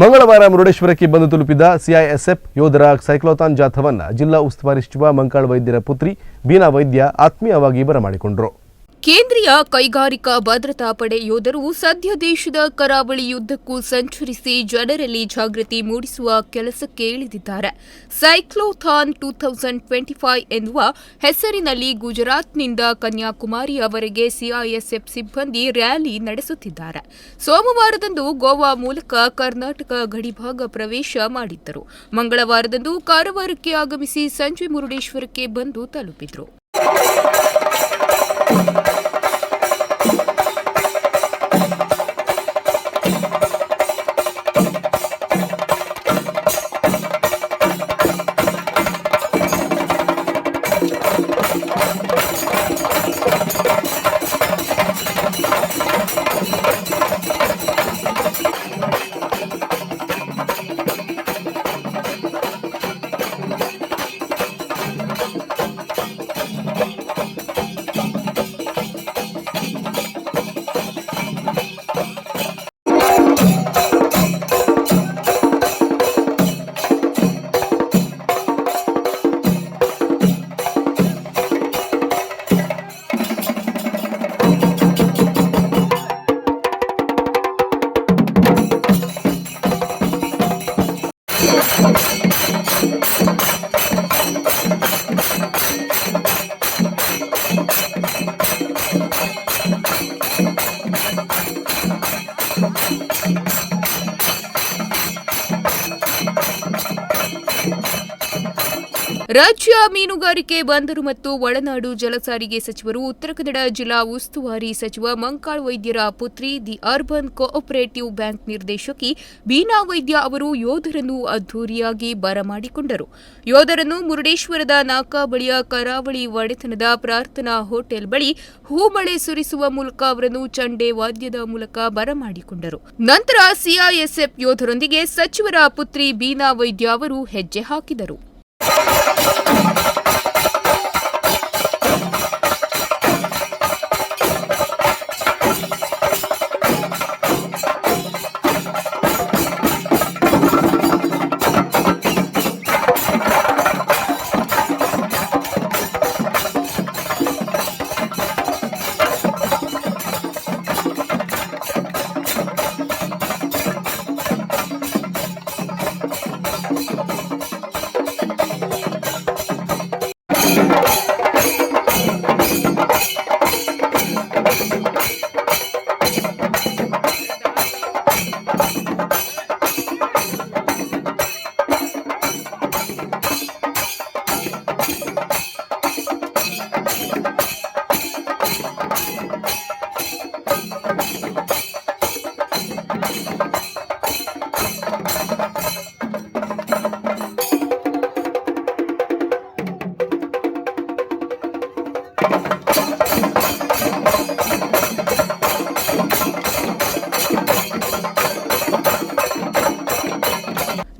ಮಂಗಳವಾರ ಮುರುಡೇಶ್ವರಕ್ಕೆ ಬಂದು ತಲುಪಿದ ಸಿಐಎಸ್ಎಫ್ ಯೋಧರ ಸೈಕ್ಲೋಥಾನ್ ಜಾಥವನ್ನು ಜಿಲ್ಲಾ ಉಸ್ತುವಾರಿ ಸಚಿವ ಮಂಕಾಳ್ ವೈದ್ಯರ ಪುತ್ರಿ ಬೀನಾ ವೈದ್ಯ ಆತ್ಮೀಯವಾಗಿ ಬರಮಾಡಿಕೊಂಡರು. ಕೇಂದ್ರೀಯ ಕೈಗಾರಿಕಾ ಭದ್ರತಾ ಪಡೆ ಯೋಧರು ಸದ್ಯ ದೇಶದ ಕರಾವಳಿ ಯುದ್ಧಕ್ಕೂ ಸಂಚರಿಸಿ ಜನರಲ್ಲಿ ಜಾಗೃತಿ ಮೂಡಿಸುವ ಕೆಲಸಕ್ಕೆ ಇಳಿದಿದ್ದಾರೆ. Cyclothon two thousand twenty five ಎನ್ನುವ ಹೆಸರಿನಲ್ಲಿ ಗುಜರಾತ್ನಿಂದ ಕನ್ಯಾಕುಮಾರಿಯವರೆಗೆ ಸಿಐಎಸ್ಎಫ್ ಸಿಬ್ಬಂದಿ ರ್ಯಾಲಿ ನಡೆಸುತ್ತಿದ್ದಾರೆ. ಸೋಮವಾರದಂದು ಗೋವಾ ಮೂಲಕ ಕರ್ನಾಟಕ ಗಡಿಭಾಗ ಪ್ರವೇಶ ಮಾಡಿದ್ದರು. ಮಂಗಳವಾರದಂದು ಕಾರವಾರಕ್ಕೆ ಆಗಮಿಸಿ ಸಂಜೆ ಮುರುಡೇಶ್ವರಕ್ಕೆ ಬಂದು ತಲುಪಿದರು. ರಾಜ್ಯ ಮೀನುಗಾರಿಕೆ, ಬಂದರು ಮತ್ತು ಒಳನಾಡು ಜಲಸಾರಿಗೆ ಸಚಿವರು, ಉತ್ತರ ಕನ್ನಡ ಜಿಲ್ಲಾ ಉಸ್ತುವಾರಿ ಸಚಿವ ಮಂಕಾಳ್ ವೈದ್ಯರ ಪುತ್ರಿ, ದಿ ಅರ್ಬನ್ ಕೋಆಪರೇಟಿವ್ ಬ್ಯಾಂಕ್ ನಿರ್ದೇಶಕಿ ಬೀನಾ ವೈದ್ಯ ಅವರು ಯೋಧರನ್ನು ಅದ್ದೂರಿಯಾಗಿ ಬರಮಾಡಿಕೊಂಡರು ಯೋಧರನ್ನು ಮುರುಡೇಶ್ವರದ ನಾಕಾ ಬಳಿಯ ಕರಾವಳಿ ಒಡೆತನದ ಪ್ರಾರ್ಥನಾ ಹೋಟೆಲ್ ಬಳಿ ಹೂಮಳೆ ಸುರಿಸುವ ಮೂಲಕ ಅವರನ್ನು ಚಂಡೆ ವಾದ್ಯದ ಮೂಲಕ ಬರಮಾಡಿಕೊಂಡರು ನಂತರ ಸಿಐಎಸ್ಎಫ್ ಯೋಧರೊಂದಿಗೆ ಸಚಿವರ ಪುತ್ರಿ ಬೀನಾ ವೈದ್ಯ ಅವರು ಹೆಜ್ಜೆ ಹಾಕಿದರು.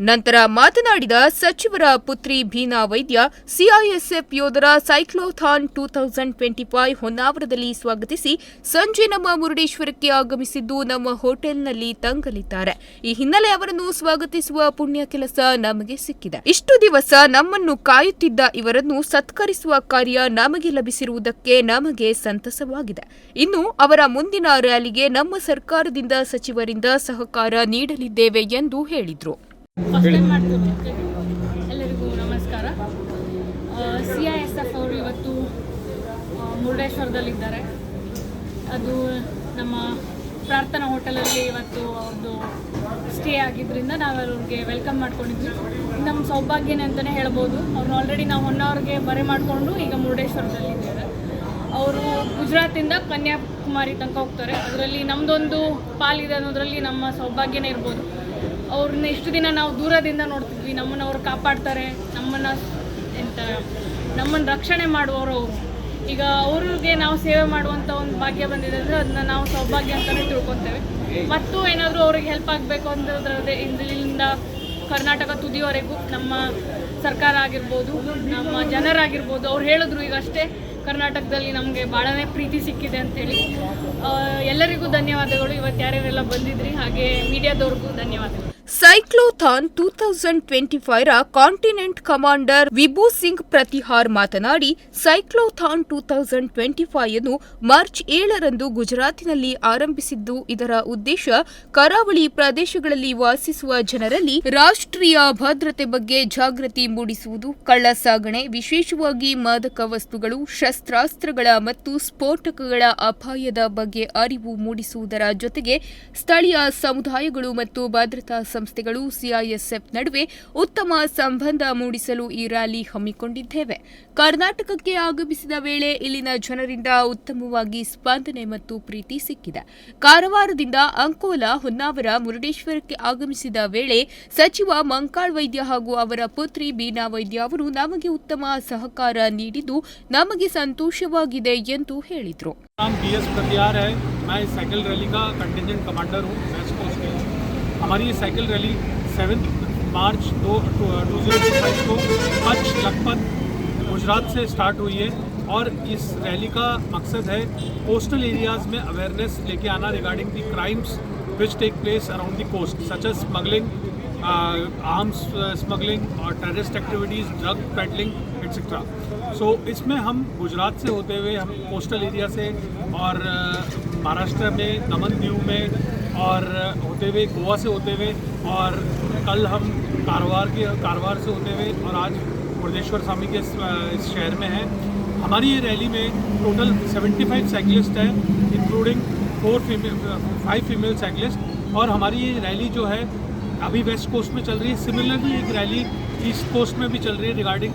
ನಂತರ ಮಾತನಾಡಿದ ಸಚಿವರ ಪುತ್ರಿ ಭೀನಾ ವೈದ್ಯ ಸಿಐಎಸ್ಎಫ್ ಯೋಧರ cyclothon two thousand twenty five ಹೊನ್ನಾವರದಲ್ಲಿ ಸ್ವಾಗತಿಸಿ ಸಂಜೆ ನಮ್ಮ ಮುರುಡೇಶ್ವರಕ್ಕೆ ಆಗಮಿಸಿದ್ದು ನಮ್ಮ ಹೋಟೆಲ್ನಲ್ಲಿ ತಂಗಲಿದ್ದಾರೆ. ಈ ಹಿನ್ನೆಲೆ ಅವರನ್ನು ಸ್ವಾಗತಿಸುವ ಪುಣ್ಯ ಕೆಲಸ ನಮಗೆ ಸಿಕ್ಕಿದೆ. ಇಷ್ಟು ದಿವಸ ನಮ್ಮನ್ನು ಕಾಯುತ್ತಿದ್ದ ಇವರನ್ನು ಸತ್ಕರಿಸುವ ಕಾರ್ಯ ನಮಗೆ ಲಭಿಸಿರುವುದಕ್ಕೆ ನಮಗೆ ಸಂತಸವಾಗಿದೆ. ಇನ್ನು ಅವರ ಮುಂದಿನ ರ್ಯಾಲಿಗೆ ನಮ್ಮ ಸರ್ಕಾರದಿಂದ ಸಚಿವರಿಂದ ಸಹಕಾರ ನೀಡಲಿದ್ದೇವೆ ಎಂದು ಹೇಳಿದರು. ಎಲ್ಲರಿಗೂ ನಮಸ್ಕಾರ. ಸಿ ಐ ಎಸ್ ಎಫ್ ಅವರು ಇವತ್ತು ಮುರುಡೇಶ್ವರದಲ್ಲಿದ್ದಾರೆ. ಅದು ನಮ್ಮ ಪ್ರಾರ್ಥನಾ ಹೋಟೆಲಲ್ಲಿ ಇವತ್ತು ಅವ್ರದ್ದು ಸ್ಟೇ ಆಗಿದ್ದರಿಂದ ನಾವು ಅವ್ರಿಗೆ ವೆಲ್ಕಮ್ ಮಾಡ್ಕೊಂಡಿದ್ವಿ. ನಮ್ಮ ಸೌಭಾಗ್ಯನೇ ಅಂತಲೇ ಹೇಳ್ಬೋದು. ಅವ್ರನ್ನ ಆಲ್ರೆಡಿ ನಾವು ಹೊನ್ನಾವ್ರಿಗೆ ಬರೆ ಮಾಡಿಕೊಂಡು ಈಗ ಮುರುಡೇಶ್ವರದಲ್ಲಿದ್ದಾರೆ ಅವರು ಗುಜರಾತಿಂದ ಕನ್ಯಾಕುಮಾರಿ ತನಕ ಹೋಗ್ತಾರೆ. ಅದರಲ್ಲಿ ನಮ್ಮದೊಂದು ಪಾಲಿದೆ ಅನ್ನೋದರಲ್ಲಿ ನಮ್ಮ ಸೌಭಾಗ್ಯನೇ ಇರ್ಬೋದು. ಅವ್ರನ್ನ ಇಷ್ಟು ದಿನ ನಾವು ದೂರದಿಂದ ನೋಡ್ತಿದ್ವಿ. ನಮ್ಮನ್ನು ಅವ್ರು ಕಾಪಾಡ್ತಾರೆ. ನಮ್ಮನ್ನು ಎಂತ, ನಮ್ಮನ್ನು ರಕ್ಷಣೆ ಮಾಡುವವರು ಅವರು. ಈಗ ಅವ್ರಿಗೆ ನಾವು ಸೇವೆ ಮಾಡುವಂಥ ಒಂದು ಭಾಗ್ಯ ಬಂದಿದೆ ಅಂದರೆ ಅದನ್ನ ನಾವು ಸೌಭಾಗ್ಯ ಅಂತಲೇ ತಿಳ್ಕೊತೇವೆ. ಮತ್ತು ಏನಾದರೂ ಅವ್ರಿಗೆ ಹೆಲ್ಪ್ ಆಗಬೇಕು ಅಂದ್ರೆ ಇಲ್ಲಿಂದ ಕರ್ನಾಟಕ ತುದಿಯವರೆಗೂ ನಮ್ಮ ಸರ್ಕಾರ ಆಗಿರ್ಬೋದು, ನಮ್ಮ ಜನರಾಗಿರ್ಬೋದು, ಅವ್ರು ಹೇಳಿದ್ರು ಈಗ ಅಷ್ಟೇ ಕರ್ನಾಟಕದಲ್ಲಿ ನಮಗೆ ಭಾಳನೇ ಪ್ರೀತಿ ಸಿಕ್ಕಿದೆ ಅಂತೇಳಿ. ಎಲ್ಲರಿಗೂ ಧನ್ಯವಾದಗಳು. ಇವತ್ತು ಯಾರ್ಯಾರೆಲ್ಲ ಬಂದಿದ್ರಿ ಹಾಗೆ ಮೀಡಿಯಾದವ್ರಿಗೂ ಧನ್ಯವಾದಗಳು. ಸೈಕ್ಲೋಥಾನ್ ಟೂ ತೌಸಂಡ್ ಟ್ವೆಂಟಿ ಫೈವ್ರ ಕಾಂಟಿನೆಂಟ್ ಕಮಾಂಡರ್ ವಿಭೂ ಸಿಂಗ್ ಪ್ರತಿಹಾರ್ ಮಾತನಾಡಿ cyclothon two thousand twenty five ಅನ್ನು ಮಾರ್ಚ್ ಏಳರಂದು ಗುಜರಾತಿನಲ್ಲಿ ಆರಂಭಿಸಿದ್ದು. ಇದರ ಉದ್ದೇಶ ಕರಾವಳಿ ಪ್ರದೇಶಗಳಲ್ಲಿ ವಾಸಿಸುವ ಜನರಲ್ಲಿ ರಾಷ್ಟ್ರೀಯ ಭದ್ರತೆ ಬಗ್ಗೆ ಜಾಗೃತಿ ಮೂಡಿಸುವುದು. ಕಳ್ಳ ಸಾಗಣೆ ವಿಶೇಷವಾಗಿ ಮಾದಕ ವಸ್ತುಗಳು, ಶಸ್ತ್ರಾಸ್ತ್ರಗಳ ಮತ್ತು ಸ್ಫೋಟಕಗಳ ಅಪಾಯದ ಬಗ್ಗೆ ಅರಿವು ಮೂಡಿಸುವುದರ ಜೊತೆಗೆ ಸ್ಥಳೀಯ ಸಮುದಾಯಗಳು ಮತ್ತು ಭದ್ರತಾ ಸಂಸ್ಥೆಗಳು ಸಿಐಎಸ್ಎಫ್ ನಡುವೆ ಉತ್ತಮ ಸಂಬಂಧ ಮೂಡಿಸಲು ಈ ರ್ಯಾಲಿ ಹಮ್ಮಿಕೊಂಡಿದ್ದೇವೆ ಕರ್ನಾಟಕಕ್ಕೆ ಆಗಮಿಸಿದ ವೇಳೆ ಇಲ್ಲಿನ ಜನರಿಂದ ಉತ್ತಮವಾಗಿ ಸ್ಪಂದನೆ ಮತ್ತು ಪ್ರೀತಿ ಸಿಕ್ಕಿದೆ ಕಾರವಾರದಿಂದ ಅಂಕೋಲಾ ಹೊನ್ನಾವರ ಮುರುಡೇಶ್ವರಕ್ಕೆ ಆಗಮಿಸಿದ ವೇಳೆ ಸಚಿವ ಮಂಕಾಳ್ ವೈದ್ಯ ಹಾಗೂ ಅವರ ಪುತ್ರಿ ಬೀನಾ ವೈದ್ಯ ಅವರು ನಮಗೆ ಉತ್ತಮ ಸಹಕಾರ ನೀಡಿದ್ದು ನಮಗೆ ಸಂತೋಷವಾಗಿದೆ ಎಂದು ಹೇಳಿದರು नाम बी एस प्रत्यार है मैं इस साइकिल रैली का कंटिजेंट कमांडर हूँ वेस्ट कोस्ट के हमारी ये साइकिल रैली सेवन मार्च दो टू ज़ीरो टू फाइव को कच्छ लखपत, गुजरात से स्टार्ट हुई है और इस रैली का मकसद है कोस्टल एरियाज़ में अवेयरनेस लेके आना regarding the crimes which take place around the coast such as smuggling arms smuggling और terrorist activities drug peddling etcetera so इसमें हम गुजरात से होते हुए हम कोस्टल एरिया से और महाराष्ट्र में, दमन दीव में और होते हुए गोवा से होते हुए और कल हम कारवार के कारवार से होते हुए और आज मुर्देश्वर स्वामी के इस, शहर में हैं। हमारी ये रैली में टोटल 75 साइकिलिस्ट हैं including four female five female cyclists. और हमारी ये रैली जो है अभी वेस्ट कोस्ट में चल रही है। सिमिलरली एक रैली ईस्ट कोस्ट में भी चल रही है regarding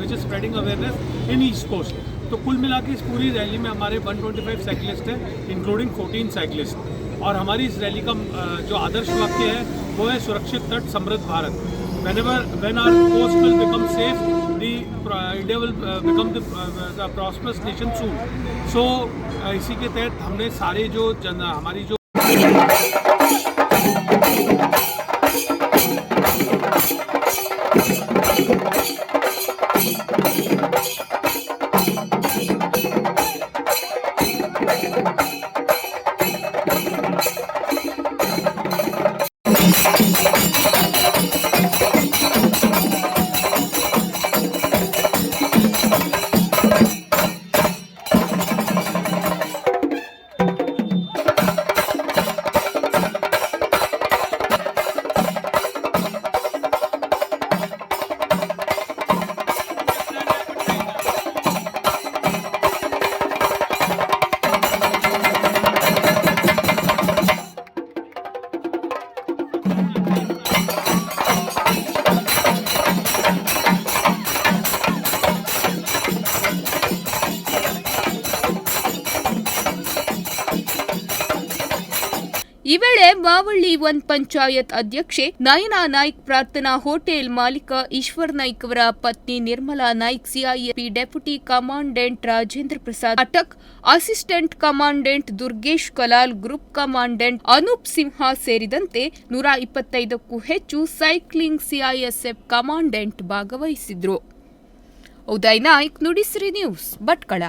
which is spreading awareness in east coast तो कुल मिला के इस पूरी रैली में हमारे 125 साइकिलिस्ट हैं इंक्लूडिंग 14 साइकिलिस्ट। और हमारी इस रैली का जो आदर्श वाक्य है, वो है सुरक्षित तट, समृद्ध Bharat. Whenever when our coast will become safe the India will become the prosperous nation soon so इसी के तहत हमने सारे जो जन, हमारी जो ಈ ವೇಳೆ ಮಾವಳ್ಳಿ ಒನ್ ಪಂಚಾಯತ್ ಅಧ್ಯಕ್ಷೆ ನಯನಾ ನಾಯ್ಕ್ ಪ್ರಾರ್ಥನಾ ಹೋಟೆಲ್ ಮಾಲೀಕ ಈಶ್ವರ್ ನಾಯ್ಕ್ ಅವರ ಪತ್ನಿ Nirmala Naik CIAP deputy commandant Rajendra Prasad, ಅಟಕ್ assistant commandant Durgesh Kalal, group commandant Anoop Simha ಸೇರಿದಂತೆ ನೂರ ಇಪ್ಪತ್ತೈದಕ್ಕೂ ಹೆಚ್ಚು ಸೈಕ್ಲಿಂಗ್ ಸಿಐಎಸ್ಎಫ್ ಕಮಾಂಡೆಂಟ್ ಭಾಗವಹಿಸಿದ್ರು. ಉದಯ್ ನಾಯ್ಕ್, ನುಡಿಸಿರಿ ನ್ಯೂಸ್ ಭಟ್ಕಳ.